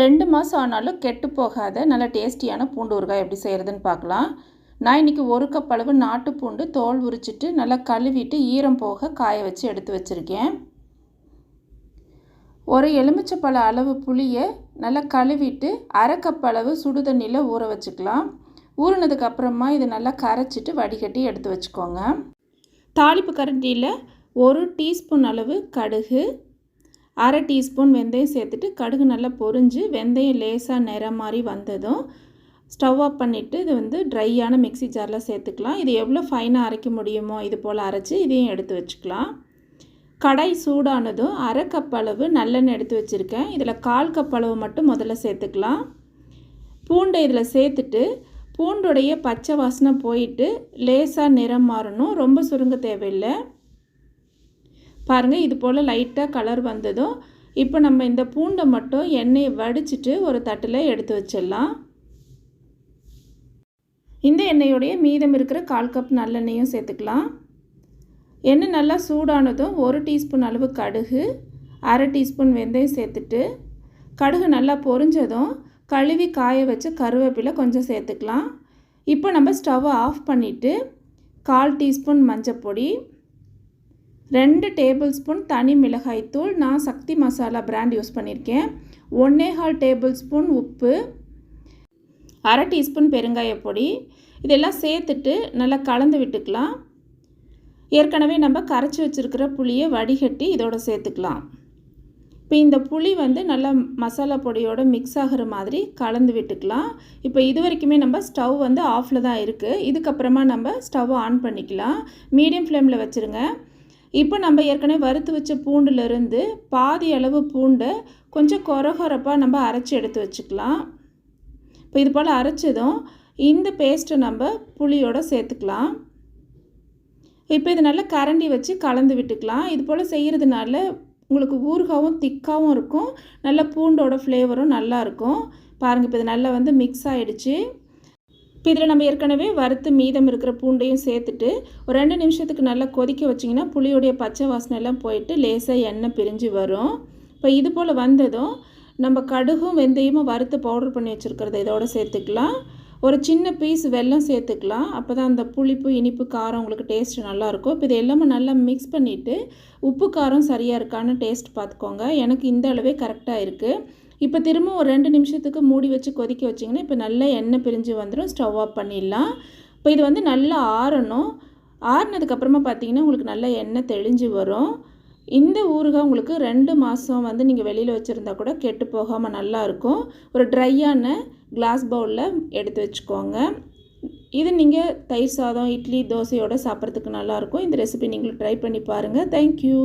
ரெண்டு மாதம் ஆனாலும் கெட்டு போகாத நல்ல டேஸ்டியான பூண்டு ஊறுகாய் எப்படி செய்கிறதுன்னு பார்க்கலாம். நான் இன்றைக்கி ஒரு கப் அளவு நாட்டு பூண்டு தோல் உரிச்சிட்டு நல்லா கழுவிட்டு ஈரம் போக காய வச்சு எடுத்து வச்சுருக்கேன். ஒரு எலுமிச்சப்பழ அளவு புளியை நல்லா கழுவிட்டு அரை கப் அளவு சுடு தண்ணியில் ஊற வச்சுக்கலாம். ஊறினதுக்கு அப்புறமா இதை நல்லா கரைச்சிட்டு வடிகட்டி எடுத்து வச்சுக்கோங்க. தாளிப்பு கரண்டியில் ஒரு டீஸ்பூன் அளவு கடுகு அரை டீஸ்பூன் வெந்தயம் சேர்த்துட்டு கடுகு நல்லா பொரிஞ்சு வெந்தயம் லேசாக நிறம் மாதிரி வந்ததும் ஸ்டவ் ஆஃப் பண்ணிவிட்டு இது வந்து ட்ரையான மிக்சி ஜாரில் சேர்த்துக்கலாம். இது எவ்வளோ ஃபைனாக அரைக்க முடியுமோ இது போல் அரைச்சி இதையும் எடுத்து வச்சுக்கலாம். கடாய் சூடானதும் அரை கப் அளவு நல்லெண்ணெய் எடுத்து வச்சுருக்கேன். இதில் கால் கப் அளவு மட்டும் முதல்ல சேர்த்துக்கலாம். பூண்டை இதில் சேர்த்துட்டு பூண்டுடைய பச்சை வாசனை போயிட்டு லேசாக நிறம் மாறணும். ரொம்ப சுருங்க தேவையில்லை. பாருங்கள் இது போல் லைட்டாக கலர் வந்ததும் இப்போ நம்ம இந்த பூண்டை மட்டும் எண்ணெயை வடிச்சிட்டு ஒரு தட்டில் எடுத்து வச்சிடலாம். இந்த எண்ணெயோடைய மீதம் இருக்கிற கால் கப் நல்லெண்ணெயும் சேர்த்துக்கலாம். எண்ணெய் நல்லா சூடானதும் ஒரு டீஸ்பூன் அளவு கடுகு அரை டீஸ்பூன் வெந்தயம் சேர்த்துட்டு கடுகு நல்லா பொரிஞ்சதும் கழுவி காய வச்சு கருவேப்பிலை கொஞ்சம் சேர்த்துக்கலாம். இப்போ நம்ம ஸ்டவ்வை ஆஃப் பண்ணிவிட்டு கால் டீஸ்பூன் மஞ்சள் பொடி ரெண்டு டேபிள் ஸ்பூன் தனி மிளகாய்த்தூள் நான் சக்தி மசாலா பிராண்ட் யூஸ் பண்ணியிருக்கேன். ஒன்றே கால் டேபிள் ஸ்பூன் உப்பு. அரை டீஸ்பூன் பெருங்காய பொடி. இதெல்லாம் சேர்த்துட்டு நல்லா கலந்து விட்டுக்கலாம். ஏற்கனவே நம்ம கரைச்சி வச்சுருக்கிற புளியை வடிகட்டி இதோட சேர்த்துக்கலாம். இப்போ இந்த புளி வந்து நல்லா மசாலா பொடியோடு மிக்ஸ் ஆகிற மாதிரி கலந்து விட்டுக்கலாம். இப்போ இது வரைக்குமே நம்ம ஸ்டவ் வந்து ஆஃபில் தான் இருக்குது இதுக்கப்புறமா நம்ம ஸ்டவ் ஆன் பண்ணிக்கலாம். மீடியம் ஃப்ளேமில் வச்சுருங்க. இப்போ நம்ம ஏற்கனவே வறுத்து வச்ச பூண்டுலேருந்து பாதி அளவு பூண்டை கொஞ்சம் கொரகொரப்பாக நம்ம அரைச்சி எடுத்து வச்சுக்கலாம். இப்போ இது போல் அரைச்சதும் இந்த பேஸ்ட்டை நம்ம புளியோடு சேர்த்துக்கலாம். இப்போ இது நல்லா கரண்டி வச்சு கலந்து விட்டுக்கலாம். இது போல் செய்கிறதுனால உங்களுக்கு ஊறுகாவும் திக்காகவும் இருக்கும். நல்ல பூண்டோட ஃப்ளேவரும் நல்லாயிருக்கும் பாருங்கள் இப்போ இது நல்லா வந்து மிக்ஸ் ஆகிடுச்சு இப்போ இதில் நம்ம ஏற்கனவே வறுத்து மீதம் இருக்கிற பூண்டையும் சேர்த்துட்டு ஒரு ரெண்டு நிமிஷத்துக்கு நல்லா கொதிக்க வச்சிங்கன்னா புளியோடைய பச்சை வாசனை எல்லாம் போயிட்டு லேசாக எண்ணெய் பிரிஞ்சு வரும். இப்போ இது போல் வந்ததும் நம்ம கடுகும் வெந்தயமும் வறுத்து பவுடர் பண்ணி வச்சுருக்கிறத இதோடு சேர்த்துக்கலாம். ஒரு சின்ன பீஸ் வெல்லம் சேர்த்துக்கலாம். அப்போ தான் அந்த புளிப்பு இனிப்பு காரம் உங்களுக்கு டேஸ்ட் நல்லாயிருக்கும் இப்போ இது எல்லாமே நல்லா மிக்ஸ் பண்ணிவிட்டு உப்பு காரம் சரியாக இருக்கான்னு டேஸ்ட் பார்த்துக்கோங்க. எனக்கு இந்த அளவே கரெக்டாக இருக்குது இப்போ திரும்ப ஒரு ரெண்டு நிமிஷத்துக்கு மூடி வச்சு கொதிக்க வச்சிங்கன்னா இப்போ நல்லா எண்ணெய் பிரிஞ்சு வந்துடும். ஸ்டவ் ஆஃப் பண்ணிடலாம். இப்போ இது வந்து நல்லா ஆறணும். ஆறினதுக்கப்புறமா பார்த்தீங்கன்னா உங்களுக்கு நல்லா எண்ணெய் தெளிஞ்சு வரும். இந்த ஊறுகாய் உங்களுக்கு ரெண்டு மாதம் வந்து நீங்கள் வெளியில் வச்சுருந்தா கூட கெட்டு போகாமல் நல்லாயிருக்கும் ஒரு ட்ரையான கிளாஸ் பவுலில் எடுத்து வச்சுக்கோங்க. இது நீங்கள் தயிர் சாதம் இட்லி தோசையோடு சாப்பிட்றதுக்கு நல்லாயிருக்கும் இந்த ரெசிபி நீங்களும் ட்ரை பண்ணி பாருங்கள் தேங்க்யூ